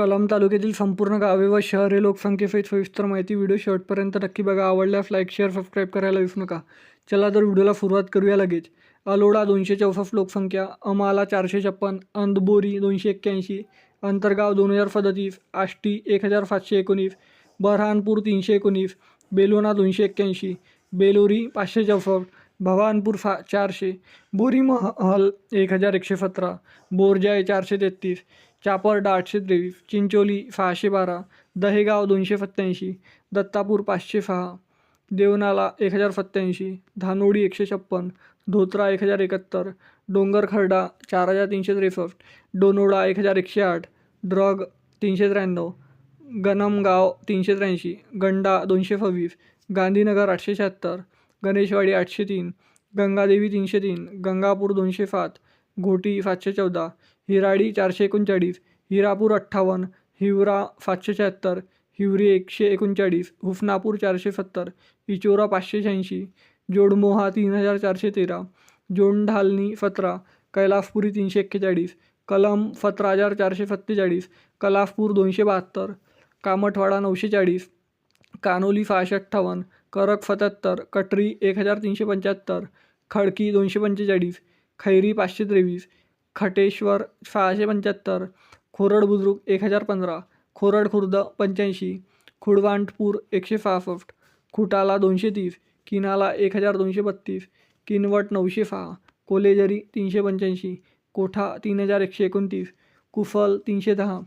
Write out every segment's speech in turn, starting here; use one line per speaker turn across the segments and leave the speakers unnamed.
कलम तालुक्यातील संपूर्ण गावे व शहरे लोकसंख्येसहित सविस्तर माहिती व्हिडिओ शेवटपर्यंत नक्की बघा. आवडल्यास लाईक शेअर सबस्क्राईब करायला विसरू नका. चला तर व्हिडिओला सुरुवात करूया लगेच. अलोडा दोनशे चौसष्ट लोकसंख्या अमाला चारशे छप्पन अंदबोरी दोनशे एक्क्याऐंशी अंतरगाव दोन हजार सदतीस आष्टी एक हजार सातशे एकोणीस बरहानपूर तीनशे एकोणीस बेलोना दोनशे एक्क्याऐंशी बेलोरी पाचशे चौसष्ट भवानपूर सा चारशे बोरी महल एक हजार एकशे सतरा बोरजाय चारशे तेहतीस चापर्डा आठशे तेवीस चिंचोली सहाशे बारा दहेगाव दोनशे सत्त्याऐंशी दत्तापूर पाचशे सहा देवनाला एक हजार सत्त्याऐंशी धानोडी एकशे छप्पन धोत्रा एक हजार एकाहत्तर डोंगरखर्डा चार हजार तीनशे त्रेसष्ट डोनोडा एक हजार एकशे आठ ड्रग तीनशे त्र्याण्णव गनमगाव तीनशे त्र्याऐंशी गंडा दोनशे सव्वीस गांधीनगर आठशे शहात्तर गणेशवाडी आठशे तीन गंगादेवी तीनशे तीन गंगापूर दोनशे सात घोटी सातशे चौदा हिराडी चारशे एकोणचाळीस हिरापूर अठ्ठावन्न हिवरा सातशे शहात्तर हिवरी एकशे एकोणचाळीस हुफनापूर चारशे सत्तर इचोरा पाचशे शहाऐंशी जोडमोहा तीन हजार चारशे तेरा जोंढालनी सतरा कैलासपुरी तीनशे एक्केचाळीस कलम सतरा हजार चारशे सत्तेचाळीस कलासपूर दोनशे बहात्तर कामठवाडा नऊशे चाळीस कानोली सहाशे अठ्ठावन्न करक सत्याहत्तर कटरी एक हजार तीनशे पंच्याहत्तर खडकी दोनशे पंचेचाळीस खैरी पाचशे तेवीस खटेश्वर सहाशे पंच्याहत्तर खोरड बुद्रुक एक हजार पंधरा खोरड खुर्द पंच्याऐंशी खुडवांटपूर एकशे सहासष्ट खुटाला दोनशे तीस किनाला एक हजार दोनशे बत्तीस किनवट नऊशे सहा कोलेजरी तीनशे पंच्याऐंशी कोठा तीन हजार एकशे एकोणतीस कुफल तीनशे दहा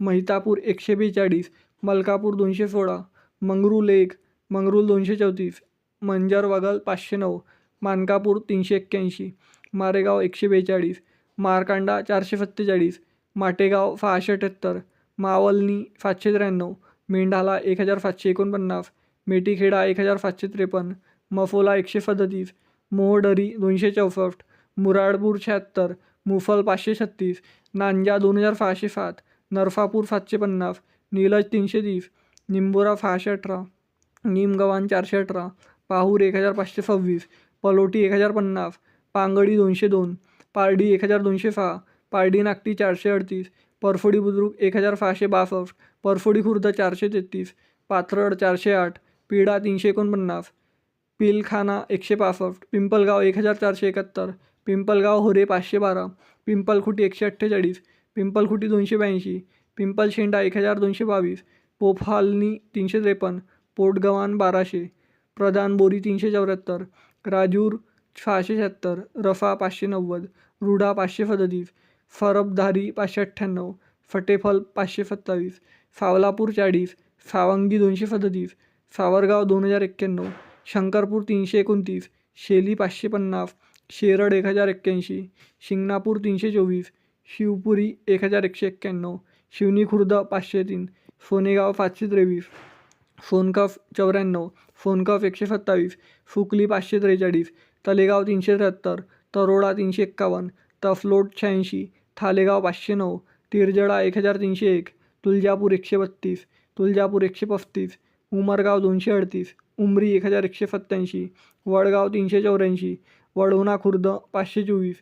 महितापूर एकशे बेचाळीस मलकापूर दोनशे सोळा मंगरू लेक मंगरूल दोनशे चौतीस मंजर वगल पाचशे नऊ मानकापूर तीनशे एक्क्याऐंशी मारेगाव एकशे बेचाळीस मारकांडा चारशे सत्तेचाळीस माटेगाव सहाशे अठ्ठ्याहत्तर मावलनी सातशे त्र्याण्णव मेंढाला एक हजार सातशे एकोणपन्नास मेटीखेडा एक हजार सातशे त्रेपन्न मफोला एकशे सदतीस मोहडरी दोनशे चौसष्ट मुराडपूर शहात्तर मुफल पाचशे छत्तीस नांजा दोन हजार सहाशे सात नरफापूर सातशे पन्नास नीलज तीनशे तीस निंबोरा सहाशे अठरा निमगव्हाण चारशे अठरा पाहूर एक हजार पाचशे सव्वीस पलोटी एक हजार पन्नास पांगडी दोनशे दोन पारडी एक हजार दोनशे सहा पारडी नागटी चारशे अडतीस परफोडी बुद्रुक एक हजार सहाशे बासष्ट परफोडी खुर्द चारशे तेहतीस पाथरड चारशे आठ पिढा तीनशे एकोणपन्नास पिलखाना एकशे पासष्ट पिंपलगाव एक हजार चारशे एकाहत्तर पिंपलगाव होरे पाचशे बारा पिंपलखुटी एकशे अठ्ठेचाळीस पिंपलखुटी दोनशे ब्याऐंशी पिंपलशेंडा एक हजार दोनशे बावीस पोफालनी तीनशे त्रेपन्न पोटगव्हाण बाराशे प्रधान बोरी तीनशे चौऱ्याहत्तर राजूर सहाशे शहात्तर रफा पाचशे नव्वद रुडा पाचशे सदतीस फरबधारी पाचशे अठ्ठ्याण्णव फटेफल पाचशे सत्तावीस सावलापूर चाळीस सावंगी दोनशे सदतीस सावरगाव दोन हजार एक्क्याण्णव शंकरपूर तीनशे एकोणतीस शेली पाचशे पन्नास शेरड एक हजार एक्क्याऐंशी शिंगणापूर तीनशे चोवीस शिवपुरी एक हजार एकशे एक्क्याण्णव शिवनी खुर्द पाचशे तीन सोनेगाव पाचशे त्रेवीस सोनकफ चौऱ्याण्णव सोनकफ एकशे सत्तावीस फुकली पाचशे त्रेचाळीस तलेगाव तीनशे त्र्याहत्तर तरोडा तीनशे एक्कावन्न तफलोट शहाऐंशी थालेगाव पाचशे नऊ तिरजडा एक हजार तीनशे एक तुळजापूर एकशे बत्तीस तुळजापूर एकशे पस्तीस उमरगाव दोनशे अडतीस उमरी एक हजार एकशे सत्त्याऐंशी वडगाव तीनशे चौऱ्याऐंशी वडवणा खुर्द पाचशे चोवीस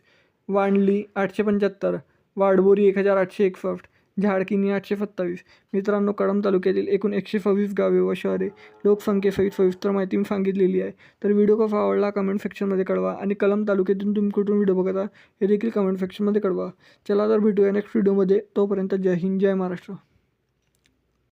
वांडली आठशे पंच्याहत्तर वाडबोरी एक हजार आठशे एकसष्ट झाडकिनी आठशे सत्तावीस. मित्रांनो कळंब तालुक्यातील एकूण एकशे सव्वीस गावे व शहरे लोकसंख्येसहित सविस्तर माहिती मी सांगितलेली आहे. तर व्हिडिओ कसा आवडला कमेंट सेक्शनमध्ये कळवा आणि कलम तालुक्यातून तुम्ही कुठून व्हिडिओ बघता हे देखील कमेंट सेक्शनमध्ये कळवा. चला तर भेटूया नेक्स्ट व्हिडिओमध्ये. तोपर्यंत जय हिंद जय महाराष्ट्र.